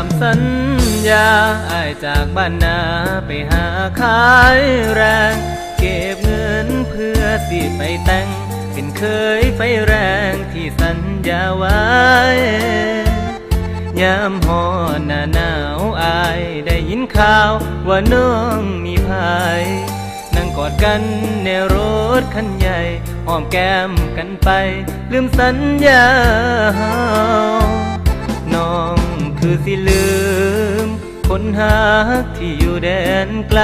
ามสัญญาอายจากบ้านนาไปหาขายแรง เก็บเงินเพื่อสิไปแต่ง เป็นเคยไฟแรงที่สัญญาไว้ ยามหอหน้าหนาวอายได้ยินข่าวว่าน้องมีภายนั่งกอดกันในรถคันใหญ่หอมแก้มกันไป ลืมสัญญา หากที่อยู่แดนไกล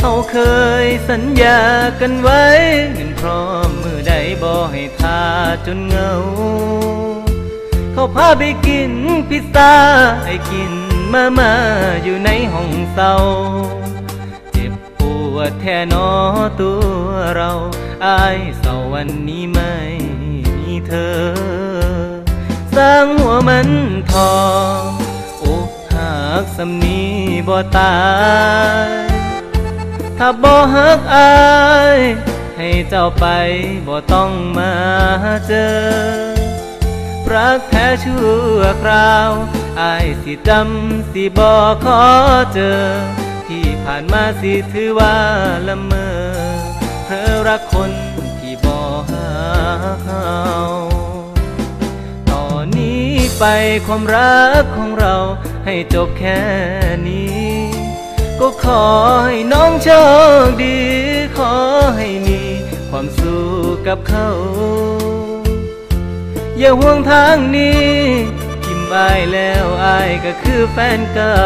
เขาเคยสัญญากันไว้เงินพร้อมมือใดบ่ให้ทาจนเหงา เขาพาไปกินพิซซ่าให้กินมามาอยู่ในห้องเศร้าเจ็บปวดแท้หนอตัวเรา อายเศร้าวันนี้ไม่มีเธอ สร้างหัวมันทอง กสำนีบ่ตาย ถ้าบ่ฮักอาย ให้เจ้าไปบ่ต้องมาเจอ รักแท้ชั่วคราว อายสิจำสิบ่ขอเจอ ที่ผ่านมาสิถือว่าละเมอเพอรักคนที่บ่หาเขาตอนนี้ไปความรักของเรา ให้จบแค่นี้ ก็ขอให้น้องโชคดี ขอให้มีความสุขกับเขา อย่าห่วงทางนี้ทิมอายแล้วอายก็คือแฟนเก่า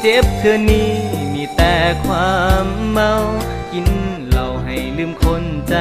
เจ็บเธอนี้มีแต่ความเมา กินเหล้าให้ลืมคนใจ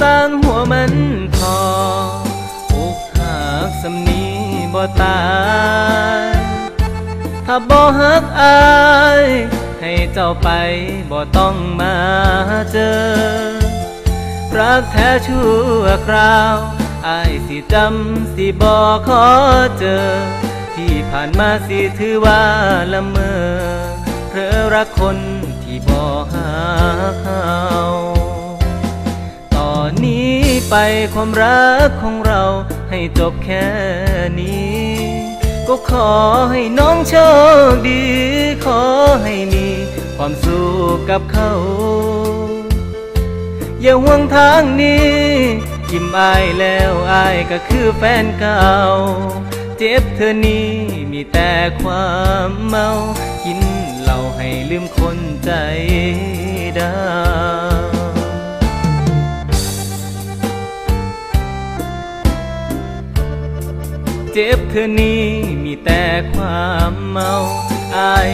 สร้างหัวมันพออกหักสำนีบ่ตายถ้าบ่ฮักอาย ให้เจ้าไปบ่ต้องมาเจอ รักแท้ชั่วคราวอายสิจำสิบ่ขอเจอ ที่ผ่านมาสิถือว่าละเมอเพอรักคนที่บ่หา ไปความรักของเราให้จบแค่นี้ ก็ขอให้น้องโชคดี ขอให้มีความสุขกับเขา อย่าห่วงทางนี้ยิ้มอายแล้วอายก็คือแฟนเก่า เจ็บเธอนี้มีแต่ความเมา กินเหล้าให้ลืมคนใจดำ เจ็บเธอนี้มีแต่ความเมาอาย